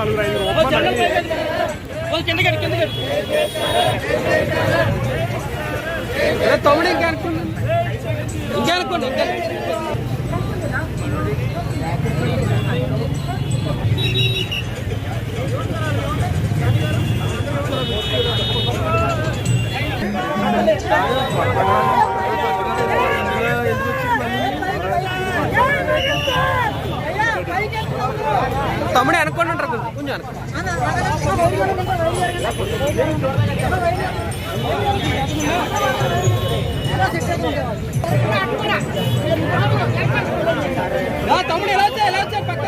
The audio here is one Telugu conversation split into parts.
నలుగురు ఐదు ఒప్పందాలు తమ్ముడు ఇంకా అనుకోండి ఇంకా అనుకోండి ఇంకా తమ్ముడే అనుకోండి ఉంటారు కొంచెం అనుకోండి తమ్ముడు ఎలా వచ్చా ఎలా వచ్చా పక్క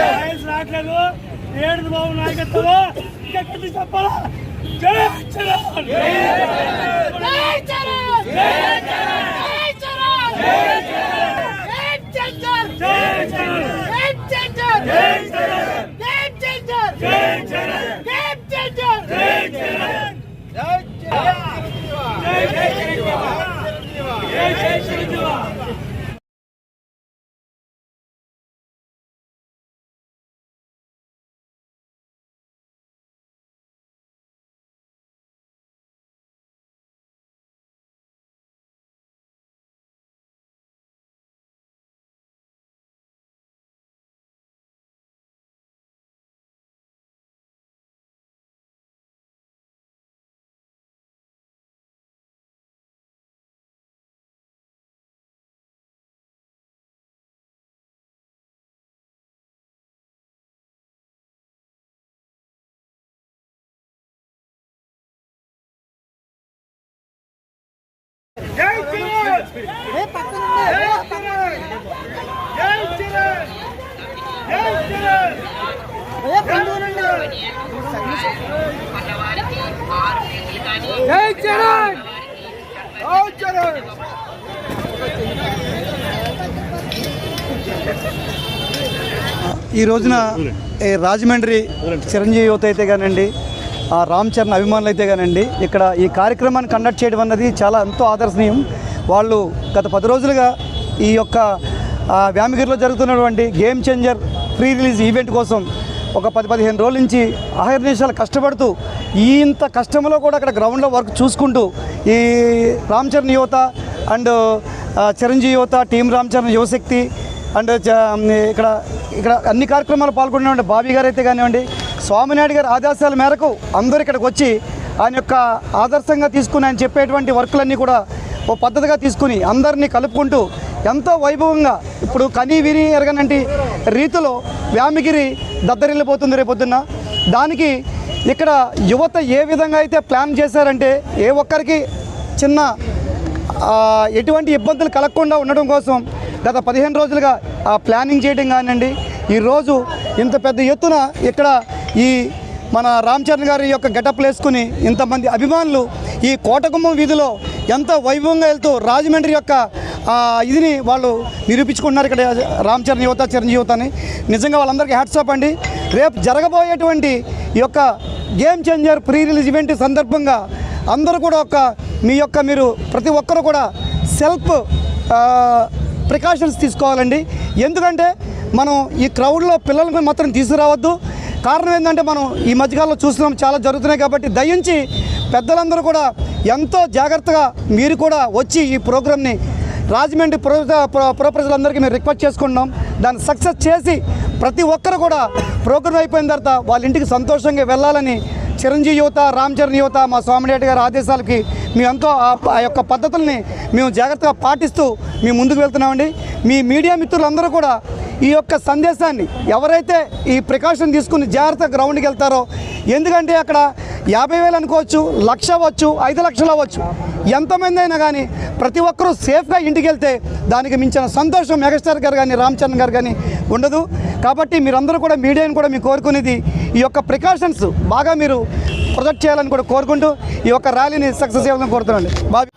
వచ్చా రావట్లేదు. ఏడు బాబు నాయకత్వంలో. ఇంకా కొద్ది చెప్పాలా? జై చరణ్ జై చరణ్ జై చరణ్ జై చరణ్ జై చరణ్ జై జై జై జై జై చరణ్ జై చరణ్ ఈ రోజున ఏ రాజమండ్రి చిరంజీవి యువత అయితే కానండి ఆ రామ్ చరణ్ అభిమానులు అయితే కానండి ఇక్కడ ఈ కార్యక్రమాన్ని కండక్ట్ చేయడం అన్నది చాలా ఎంతో ఆదర్శనీయం. వాళ్ళు గత పది రోజులుగా ఈ యొక్క ఆ, వ్యామగిరిలో జరుగుతున్నటువంటి Game Changer pre release event కోసం ఒక పది పదిహేను రోజుల నుంచి నిమిషాలు కష్టపడుతూ ఇంత కష్టంలో కూడా అక్కడ గ్రౌండ్లో వర్క్ చూసుకుంటూ ఈ రామ్ చరణ్ యువత అండ్ చిరంజీవి యువత team Ram Charan Yuvashakti and చ- ఇక్కడ ఇక్కడ అన్ని కార్యక్రమాలు పాల్గొన్నటువంటి బాబీ గారు అయితే కానివ్వండి స్వామినాయుడు గారి ఆదేశాల మేరకు అందరూ ఇక్కడికి వచ్చి ఆయన యొక్క ఆదర్శంగా తీసుకుని ఆయన చెప్పేటువంటి వర్కులన్నీ కూడా ఓ పద్ధతిగా తీసుకుని అందరినీ కలుపుకుంటూ ఎంతో వైభవంగా ఇప్పుడు కని విని ఎరగనంటి రీతిలో వ్యామిగిరి దద్దరిల్లిపోతుంది రేపొద్దున్న. దానికి ఇక్కడ యువత ఏ విధంగా అయితే ప్లాన్ చేశారంటే ఏ ఒక్కరికి చిన్న ఎటువంటి ఇబ్బందులు కలగకుండా ఉండడం కోసం గత పదిహేను రోజులుగా ఆ ప్లానింగ్ చేయడం కానివ్వండి ఈరోజు ఇంత పెద్ద ఎత్తున ఇక్కడ ఈ మన రామ్ చరణ్ గారి యొక్క గెటప్ వేసుకుని ఇంతమంది అభిమానులు ఈ కోటగుమ్మం వీధిలో ఎంత వైభవంగా వెళ్తూ రాజమండ్రి యొక్క ఇదిని వాళ్ళు నిరూపించుకుంటున్నారు ఇక్కడ రామ్ చరణ్ యువత చిరంజీవి యువత అని. నిజంగా వాళ్ళందరికీ హ్యాట్సాప్ అండి. రేపు జరగబోయేటువంటి ఈ యొక్క Game Changer pre release event సందర్భంగా అందరూ కూడా ఒక మీ యొక్క మీరు ప్రతి ఒక్కరు కూడా సెల్ఫ్ ప్రికాషన్స్ తీసుకోవాలండి. ఎందుకంటే మనం ఈ క్రౌడ్లో పిల్లలకు మాత్రం తీసుకురావద్దు. కారణం ఏంటంటే మనం ఈ మధ్యకాలంలో చూస్తున్నాం చాలా జరుగుతున్నాయి కాబట్టి దయించి పెద్దలందరూ కూడా ఎంతో జాగ్రత్తగా మీరు కూడా వచ్చి ఈ ప్రోగ్రామ్ని రాజమండ్రి ప్రో ప్రజలందరికీ మేము రిక్వెస్ట్ చేసుకుంటున్నాం. దాన్ని సక్సెస్ చేసి ప్రతి ఒక్కరు కూడా ప్రోగ్రామ్ అయిపోయిన తర్వాత వాళ్ళ ఇంటికి సంతోషంగా వెళ్ళాలని చిరంజీవి యువత రామ్ చరణ్ యువత మా స్వామిరెడ్డి గారి ఆదేశాలకి మేము ఎంతో ఆ- ఆ యొక్క పద్ధతుల్ని మేము జాగ్రత్తగా పాటిస్తూ మేము ముందుకు వెళ్తున్నామండి. మీ మీడియా మిత్రులందరూ కూడా ఈ యొక్క సందేశాన్ని ఎవరైతే ఈ ప్రికాషన్ తీసుకుని జాగ్రత్త గ్రౌండ్కి వెళ్తారో ఎందుకంటే అక్కడ యాభై వేలు అనుకోవచ్చు లక్ష అవ్వచ్చు ఐదు లక్షలు అవ్వచ్చు ఎంతమంది అయినా కానీ ప్రతి ఒక్కరూ సేఫ్గా ఇంటికి వెళ్తే దానికి మించిన సంతోషం మెగాస్టార్ గారు కానీ రామ్ చరణ్ గారు కానీ ఉండదు. కాబట్టి మీరందరూ కూడా మీడియాని కూడా మీకు కోరుకునేది ఈ యొక్క ప్రికాషన్స్ బాగా మీరు ప్రొజెక్ట్ చేయాలని కూడా కోరుకుంటూ ఈ యొక్క ర్యాలీని సక్సెస్ చేయాలని కోరుతున్నాను. బాబు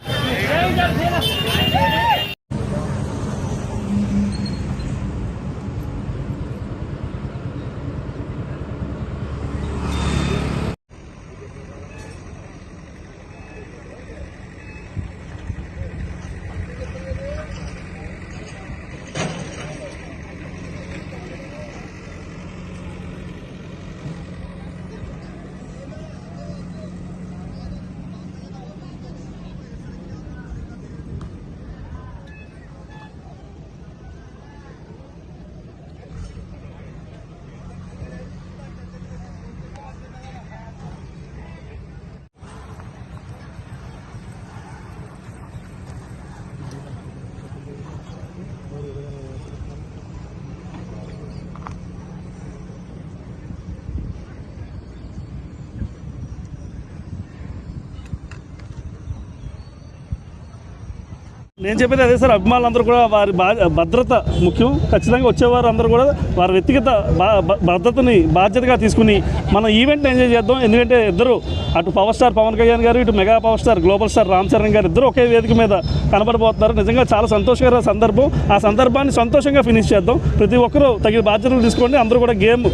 నేను చెప్పేది అదే సార్ అభిమానులందరూ కూడా వారి భద్రత ముఖ్యం. ఖచ్చితంగా వచ్చేవారు అందరూ కూడా వారి వ్యక్తిగత బా భద్రతని బాధ్యతగా తీసుకుని మనం ఈవెంట్ ఎంజాయ్ చేద్దాం. ఎందుకంటే ఇద్దరు అటు పవర్ స్టార్ పవన్ కళ్యాణ్ గారు ఇటు mega power star global star Ram Charan గారు ఇద్దరు ఒకే వేదిక మీద కనబడబోతున్నారు. నిజంగా చాలా సంతోషకర సందర్భం. ఆ సందర్భాన్ని సంతోషంగా ఫినిష్ చేద్దాం. ప్రతి ఒక్కరూ తగిన బాధ్యతలు తీసుకోండి. అందరూ కూడా గేమ్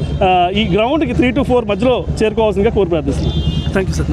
ఈ గ్రౌండ్కి త్రీ టు ఫోర్ మధ్యలో చేరుకోవాల్సిందిగా కోరి ప్రార్థిస్తున్నాం థ్యాంక్ యూ సార్